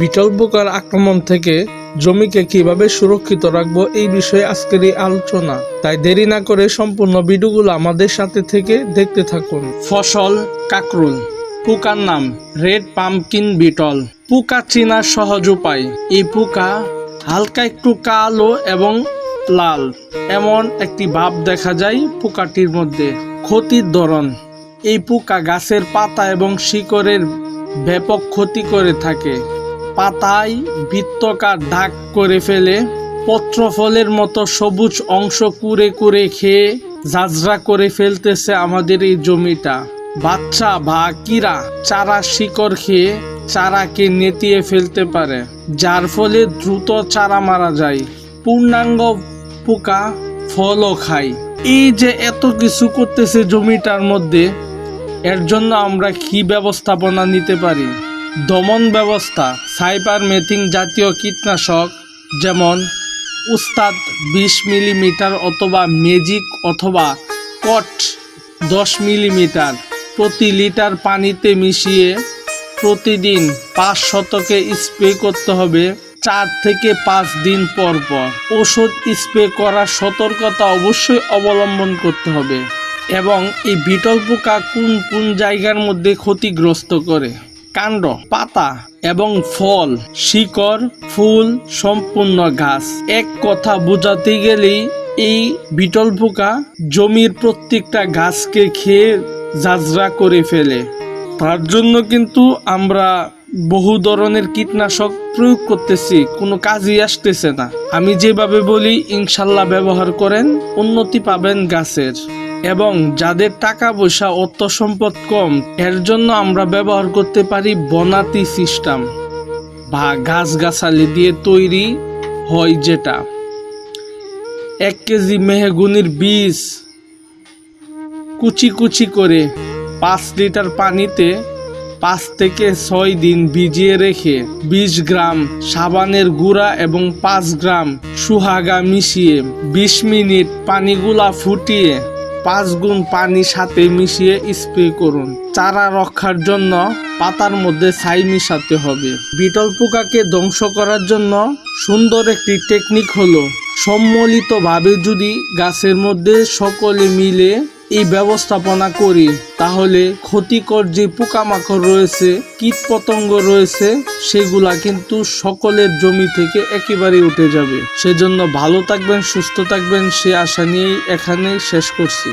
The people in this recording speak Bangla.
বিটল পোকার আক্রমণ থেকে জমিকে কীভাবে সুরক্ষিত রাখব এই বিষয়ে আজকের এই আলোচনা। তাই দেরি না করে সম্পূর্ণ ভিডিওগুলো আমাদের সাথে থেকে দেখতে থাকুন। ফসল, কাকরুল, পোকার নাম, রেড পাম্পকিন বিটল, পোকা চেনার সহজ উপায়। এই পোকা হালকা একটু কালো এবং লাল, এমন একটি ভাব দেখা যায় পোকাটির মধ্যে। ক্ষতির ধরন, এই পোকা গাছের পাতা এবং শিকড়ের ব্যাপক ক্ষতি করে থাকে। পাতায় বৃত্তকার দাগ করে ফেলে, পত্রফলের মতো সবুজ অংশ কুড়ে কুড়ে খেয়ে ঝাঁঝরা করে ফেলতেছে আমাদের এই জমিটা। বাচ্চা বা কিরা চারা শিকড় খেয়ে চারাকে নেতিয়ে ফেলতে পারে, যার ফলে দ্রুত চারা মারা যায়। পূর্ণাঙ্গ পোকা ফলও খায়। এই যে এত কিছু করতেছে জমিটার মধ্যে, এর জন্য আমরা কি ব্যবস্থাপনা নিতে পারি? দমন ব্যবস্থা, সাইবার মেথিং জাতীয় কীটনাশক, যেমন উস্তাদ বিশ মিলিমিটার অথবা মেজিক অথবা কট দশ মিলিমিটার প্রতি লিটার পানিতে মিশিয়ে প্রতিদিন পাঁচ শতকে স্প্রে করতে হবে। চার থেকে পাঁচ দিন পর পর ওষুধ স্প্রে করার সতর্কতা অবশ্যই অবলম্বন করতে হবে এবং এই বিটল পোকা কোন কোন জায়গার মধ্যে ক্ষতিগ্রস্ত করে। কাণ্ড, পাতা এবং ফল, শিকড়, ফুল, সম্পূর্ণ গাছ। এক কথা বোঝাতে গেলেই এই বিটল পোকা জমির প্রত্যেকটা গাছকে খেয়ে ঝাঁঝরা করে ফেলে। তার জন্য কিন্তু আমরা বহু ধরনের কীটনাশক প্রয়োগ করতেছি, কোনো কাজই আসতেছে না। আমি যেভাবে বলি, ইনশাল্লাহ ব্যবহার করেন, উন্নতি পাবেন গাছের। এবং যাদের টাকা পয়সা অর্থ সম্পদ কম, এর জন্য আমরা ব্যবহার করতে পারি বনাতি সিস্টেম বা গাছগাছালি দিয়ে তৈরি হয় যেটা। এক কেজি মেহগুনির বীজ কুচি কুচি করে পাঁচ লিটার পানিতে পাঁচ থেকে ছয় দিন ভিজিয়ে রেখে বিশ গ্রাম সাবানের গুঁড়া এবং পাঁচ গ্রাম সুহাগা মিশিয়ে বিশ মিনিট পানিগুলা ফুটিয়ে পাঁচ গুণ পানি সাথে মিশিয়ে স্প্রে করুন। চারা রক্ষার জন্য পাতার মধ্যে ছাই মিশাতে হবে। বিটল পোকাকে ধ্বংস করার জন্য সুন্দর একটি টেকনিক হলো, সম্মিলিতভাবে যদি গাছের মধ্যে সকলে মিলে এই ব্যবস্থাপনা করি, তাহলে ক্ষতিকর যে পোকামাকড় রয়েছে কীট পতঙ্গ রয়েছে, সেগুলা কিন্তু সকলের জমি থেকে একেবারে উঠে যাবে। সেজন্য ভালো থাকবেন, সুস্থ থাকবেন, সে আশা নিয়েই এখানে শেষ করছি।